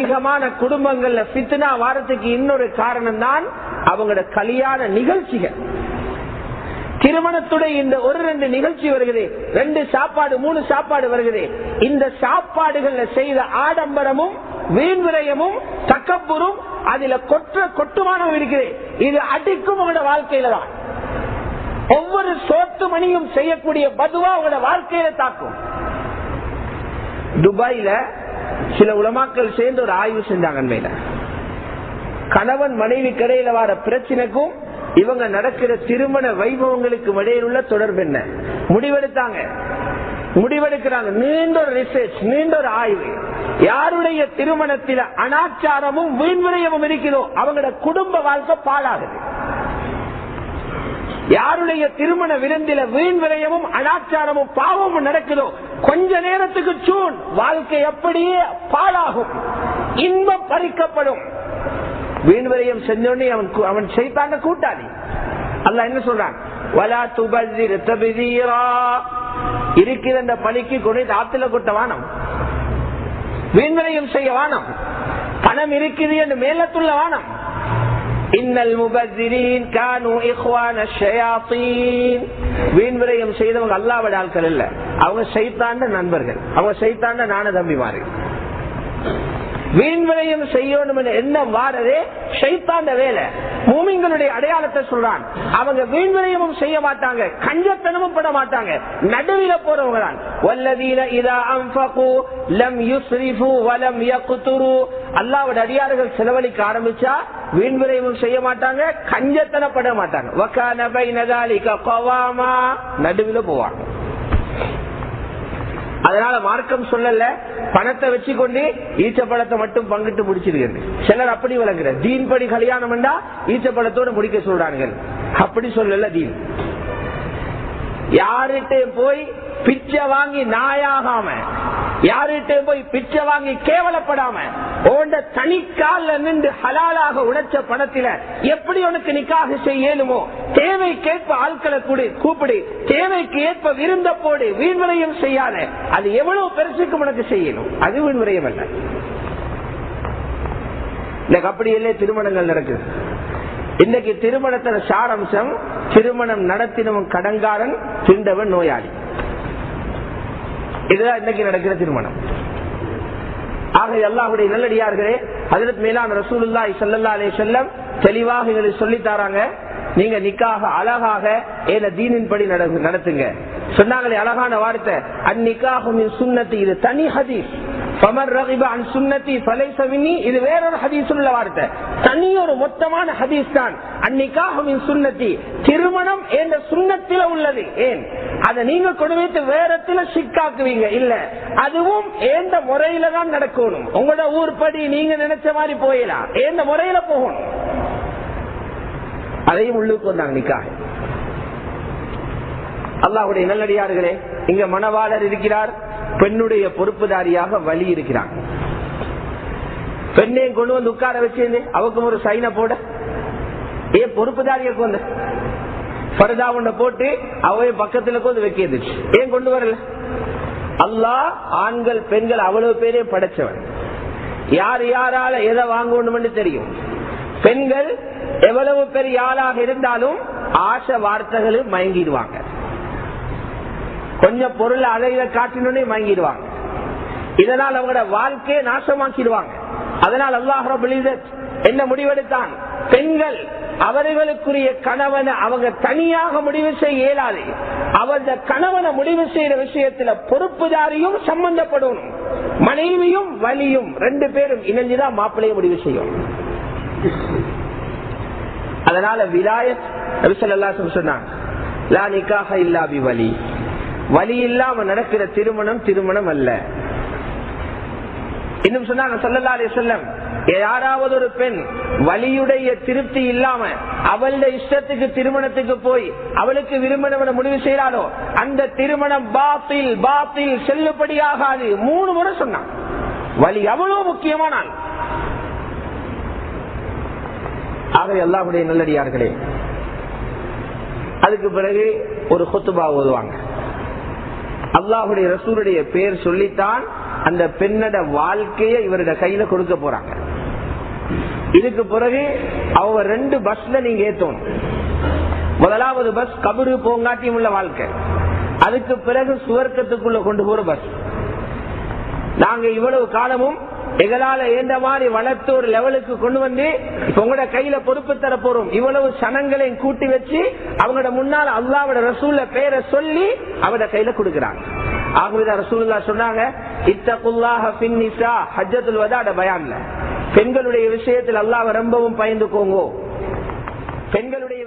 அதிகமான குடும்பங்கள்ல பித்னா வாரத்துக்கு இன்னொரு காரணம் தான் அவங்களோட கல்யாண நிகழ்ச்சிகள். திருமணத்துடைய இந்த ஒரு ரெண்டு நிகழ்ச்சி வருகிறது ரெண்டு சாப்பாடு மூணு சாப்பாடு வருகிறது. இந்த சாப்பாடுகள்ல செய்த ஆடம்பரமும் வீண் விரயமும் அதுல கொற்ற கொட்டுமானம் இருக்குது. இது அடிக்கும் உங்களோட வாழ்க்கையில தான் ஒவ்வொரு சோத்து மணியும் செய்யக்கூடிய பதுவா உங்களோட வாழ்க்கையில தாக்கும். துபாயில சில உலமாக்கள் சேர்ந்து ஒரு ஆய்வு செஞ்சாங்க மேல கணவன் மனைவி கடையில வர பிரச்சனைக்கும் இவங்க நடக்கிற திருமண வைபவங்களுக்கு இடையில் உள்ள தொடர்பு என்ன? முடிவெடுத்தாங்க. முடிவெடுக்கிறாங்க. நீண்ட ஒரு ரிசர்ச் நீண்ட ஒரு ஆய்வு. யாருடைய திருமணத்தில அனாச்சாரமும் வீண்விரயமும் இருக்கிறோம் அவங்களோட குடும்ப வாழ்க்கை பாழாகுது. யாருடைய திருமண விருந்தில வீண் விரயமும் அனாச்சாரமும் பாவமும் நடக்குதோ கொஞ்ச நேரத்துக்கு சூன் வாழ்க்கை அப்படியே பாழாகும். இன்பம் பறிக்கப்படும். வீண் விரயம் செஞ்சோடனே அவன் அவன் செய்தாங்க கூட்டாளி. அல்ல என்ன சொல்றான்? வலா துபதி தபிதீரா. இருக்கிற அந்த பணிக்கு கொண்டு ஆத்துல கொட்ட வானம். வீண்விரயம் செய்ய வானம். பணம் இருக்குது என்று மேலத்துள்ள வானம். இன்னல் முபஸ்ஸிரீன் கானு இஹ்வான ஷயாத்தீன். வீண் விரயம் செய்தவங்க அல்லாஹ்வுடைய ஆட்கள் இல்ல. அவங்க சைத்தாண்ட நண்பர்கள். அவங்க சைத்தாண்ட நான தம்பிமாரு வீண் விரயம் செய்யணும் எண்ணம் வாரதே? ஷைத்தாண்ட வேலை. மூமிங்களுடைய அடையாளத்தை சொல்றான். அவங்க வீண் விரயமும் செய்ய மாட்டாங்க. கஞ்சத்தனமும் பட மாட்டாங்க. நடுவில போறவங்க தான் வல்லதீன இதா அன்ஃபகு லம் யுஸ்ரிஃபு வலம் யக்துரு. அல்லாஹ்வுடைய அடியார்கள் செலவழிக்க ஆரம்பிச்சா வீண் விரைவும் செய்ய மாட்டாங்க கஞ்சத்தனப்பட மாட்டாங்க நடுவில் கவாமா. போவாங்க. அதனால மார்க்கம் சொல்லல பணத்தை வச்சு கொண்டு ஈச்ச ஈச்சப்பழத்தை மட்டும் பங்கிட்டு முடிச்சிருக்கிறது. சிலர் அப்படி விளங்குற தீன் படி கல்யாணம் என்றா ஈச்சப்பழத்தோட முடிக்க சொல்றாங்க அப்படி சொல்லல தீன். யார்கிட்ட போய் பிச்சை வாங்கி நாயாகாம யாருகிட்ட போய் பிச்சை வாங்கி கேவலப்படாம உண்ட தனிக்கால நின்று ஹலாலாக உழைச்ச பணத்தில எப்படி உனக்கு நிக்காக செய்யணுமோ? தேவை கேட்ப ஆட்களை கூடி கூப்பிடு. தேவைக்கு ஏற்ப விருந்த போடு வீண்முறையும் செய்யாத. அது எவ்வளவு பெருசுக்கு உனக்கு செய்யணும். அது வீண்முறையும் அல்ல. இந்த அப்படி இல்லையே திருமணங்கள் நடக்குது. இன்னைக்கு திருமணத்துல சாரம்சம் திருமணம் நடத்தினவன் கடங்காரன் திண்டவன் நோயாளி. இதுதான் இன்னைக்கு நடக்கிற திருமணம். ஆக அல்லாஹுடைய நல்லடியார்களே அதற்கு மேலான ரசூலுல்லாஹி சல்லல்லா அலே செல்லம் தெளிவாக எங்களுக்கு சொல்லி தராங்க நீங்க நிக்காக அழகாக ஏன தீனின் படி நட- நடத்துங்க. சொன்னாங்களே அழகான வார்த்தை அந்நிக்காக சுண்ணத்து இது தனி ஹதீஸ். ஃபமர் ரகிப அன் சுன்னத்தி ஃபலைஸ இது வேறொரு ஹதீஸ் உள்ள வார்த்தை. தனி ஒரு மொத்தமான ஹதீஸ் தான். அந்நிக்காக மின் சுன்னத்தி. திருமணம் என்ற சுண்ணத்தில உள்ளது. ஏன்? அதை நீங்க கொடுமைத்து வேறத்துல சிக்காக்குவீங்க இல்ல. அதுவும் எந்த முறையில தான் நடக்கணும். உங்களோட ஊர்படி நீங்க நினைச்ச மாதிரி போயிடலாம் எந்த முறையில போகணும். அதையும் உள்ளுக்கு வந்தாங்க நிக்காக அல்லாஹுடைய நல்லடியார்களே இங்க மணவாளர் இருக்கிறார். பெண்ணுடைய பொறுப்புதாரியாக வலி இருக்கிறான். பெண்ணையும் கொண்டு வந்து உட்கார வச்சிருந்து அவக்கும் ஒரு சைனை போட. ஏன் பொறுப்புதாரியை கொண்டு பரதா ஒண்ண போட்டு அவைய பக்கத்துல கொண்டு வைக்கிறது ஏன் கொண்டு வரல? அல்லாஹ் ஆண்கள் பெண்கள் அவ்வளவு பேரே படைச்சவன். யார் யாரால எதை வாங்கணும்னு தெரியும். பெண்கள் எவ்வளவு பெரிய ஆளாக இருந்தாலும் ஆசை வார்த்தைகளும் மயங்கிடுவாங்க. கொஞ்சம் பொருள் அழகில காட்டினோடனே வாங்கிடுவாங்க. இதனால் அவங்களோட வாழ்க்கையை நாசமாக்கிடுவாங்க. அதனால் அல்லாஹ் என்ன முடிவெடுத்தான்? பெண்கள் அவர்களுக்குரிய கணவனை அவங்க தனியாக முடிவு செய்ய இயலாது. அவரது கணவனை முடிவு செய்யற விஷயத்துல பொறுப்புதாரியும் சம்பந்தப்படணும். மனைவியும் வலியும் ரெண்டு பேரும் இணைஞ்சுதான் மாப்பிள்ளைய முடிவு செய்யும். அதனால விலாயத் சொன்னாங்க வழி வலி இல்லாம நடக்கிற திருமணம் திருமணம் அல்ல. இன்னும் சொன்னாங்க சல்லல்லா அலி சொல்லம் யாராவது ஒரு பெண் வலியுடைய திருப்தி இல்லாம அவளுடைய இஷ்டத்துக்கு திருமணத்துக்கு போய் அவளுக்கு விரும்பினவனை முடிவு செய்யறாளோ அந்த திருமணம் பாத்தில் பாத்தில் செல்லுபடியாகாது. மூணு முறை சொன்னான். வலி அவ்வளவு முக்கியமான ஆள். ஆக எல்லாருடைய நல்லடியார்களே அதுக்கு பிறகு ஒரு கொத்துபா ஓதுவாங்க. அல்லாஹுடைய ரசூருடைய பேர் சொல்லித்தான் அந்த பெண்ணோட வாழ்க்கையை இவருடைய கையில கொடுக்க போறாங்க. இதுக்கு பிறகு அவங்க ரெண்டு பஸ்ல நீங்க ஏத்தணும். முதலாவது பஸ் கபரு போங்காட்டியும் உள்ள வாழ்க்கை. அதுக்கு பிறகு சுவர்க்கத்துக்குள்ள கொண்டு போற பஸ். நாங்க இவ்வளவு காலமும் எங்களால ஏந்த மாதிரி வளர்த்து ஒரு லெவலுக்கு கொண்டு வந்து உங்களோட கையில பொறுப்பு தர போறோம். இவ்வளவு சனங்களையும் கூட்டி வச்சு அவங்களோட முன்னால அல்லாவோட ரசூல்ல பேரை சொல்லி அவட கையில கொடுக்கிறாங்க. ஆகவே ரசூல்லா சொன்னாங்க ஹஜ்ஜத்துல் வதாட பயான்ல. பெண்களுடைய விஷயத்தில் அல்லாஹ் ரொம்பவும் பயந்துக்கோங்க. பெண்களுடைய